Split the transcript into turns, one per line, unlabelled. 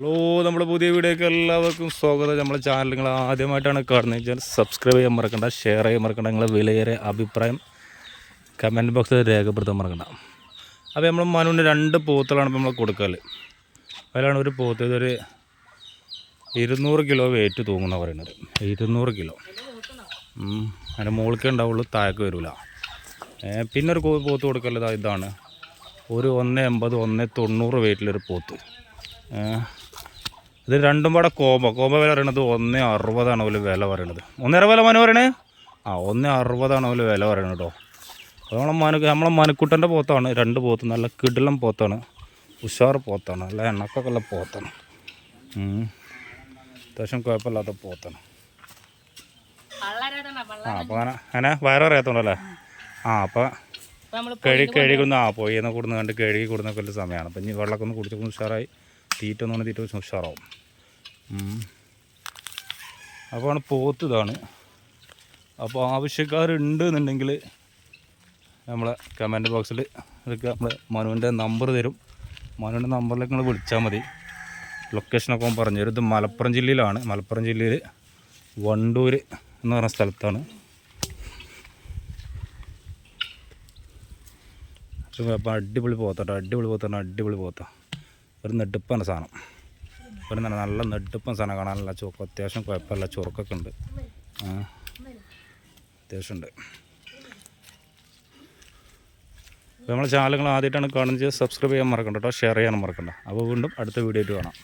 Hello നമ്മുടെ പുതിയ വീഡിയോക്ക് എല്ലാവർക്കും സ്വാഗതം. നമ്മുടെ ചാനൽ നിങ്ങൾ ആദ്യമായിട്ടാണ് കാണുന്നത്. വെച്ചാൽ സബ്സ്ക്രൈബ് ചെയ്യാൻ മറക്കണ്ട ഷെയർ ചെയ്യാൻ മറക്കണ്ട നിങ്ങളെ വിലയേറെ അഭിപ്രായം കമന്റ് ബോക്സിൽ രേഖപ്പെടുത്താൻ മറക്കണ്ട. അപ്പോൾ നമ്മൾ മനുവിന് രണ്ട് പോത്തുകളാണ് ഇപ്പോൾ നമ്മൾ കൊടുക്കൽ അതിലാണ് ഒരു പോത്ത് ഇതൊരു ഇരുന്നൂറ് കിലോ വെയിറ്റ് തൂങ്ങുന്ന പറയുന്നത്. ഇരുന്നൂറ് കിലോ. അതിന് മുകൾക്കേ ഉണ്ടാവുള്ളൂ താഴേക്ക് വരില്ല പിന്നെ ഒരു പോത്ത് കൊടുക്കൽ ഇതാണ്. ഒരു ഒന്ന് എൺപത് ഒന്ന് തൊണ്ണൂറ് വെയിറ്റിലൊരു പോത്ത്. ഇത് രണ്ടും പാടെ കോമ്പ കോമ്പ വില പറയണത് ഒന്ന് അറുപതാണ് അവർ വില പറയണത്. ഒന്നര വില മനു പറയണേ? ആ ഒന്ന് അറുപതാണ് അവർ വില പറയണത് കേട്ടോ. അപ്പോൾ നമ്മളെ മനു നമ്മളെ മനുക്കുട്ടന്റെ പോത്താണ്. രണ്ട് പോത്ത് നല്ല കിടിലം പോത്താണ്. ഉഷാർ പോത്താണ്. നല്ല എണ്ണക്കൊക്കെ ഉള്ള പോത്താണ്. അത്യാവശ്യം കുഴപ്പമില്ലാത്ത പോത്താണ്. ആ അപ്പോൾ അങ്ങനെ അങ്ങനെ വയററിയാത്തോണ്ടല്ലേ ആ അപ്പോൾ കഴുകി കഴുകി ആ പോയി എന്ന് കൂടുന്ന കണ്ട് കഴുകി കൂടുന്നൊക്കെ ഒരു സമയമാണ്. അപ്പം ഇനി വെള്ളമൊക്കെ ഒന്ന് കുടിച്ചൊക്കെ ഉഷാറായി. തീറ്റ ഒന്നും തീറ്റ ഉഷാറാവും. അപ്പോൾ പോത്ത് ഇതാണ്. അപ്പോൾ ആവശ്യക്കാരുണ്ട് എന്നുണ്ടെങ്കിൽ നമ്മളെ കമന്റ് ബോക്സിൽ ഇതൊക്കെ നമ്മൾ മനുവിന്റെ നമ്പർ തരും. മനുവിന്റെ നമ്പറിലേക്ക് നിങ്ങൾ വിളിച്ചാൽ മതി. ലൊക്കേഷനൊക്കെ പറഞ്ഞു തരും. ഇത് മലപ്പുറം ജില്ലയിലാണ്. മലപ്പുറം ജില്ലയിൽ വണ്ടൂർ എന്ന് പറഞ്ഞ സ്ഥലത്താണ്. അപ്പം അടിപൊളി പോത്താട്ടോ. അടിപൊളി പോത്താണ് അടിപൊളി പോത്ത. ഒരു നെടുപ്പാണ് സാധനം. ഒരു നല്ല നല്ല നെടുപ്പം സാധനം കാണാൻ നല്ല ചുവക്ക് അത്യാവശ്യം കുഴപ്പമില്ല. ചുറുക്കൊക്കെ ഉണ്ട്. അത്യാവശ്യം ഉണ്ട്. നമ്മളെ ചാനലുകൾ ആദ്യമായിട്ടാണ് കാണുന്നത് സബ്സ്ക്രൈബ് ചെയ്യാൻ മറക്കണ്ട കേട്ടോ. ഷെയർ ചെയ്യാനും മറക്കണ്ട. അപ്പോൾ വീണ്ടും അടുത്ത വീഡിയോ ആയിട്ട് കാണാം.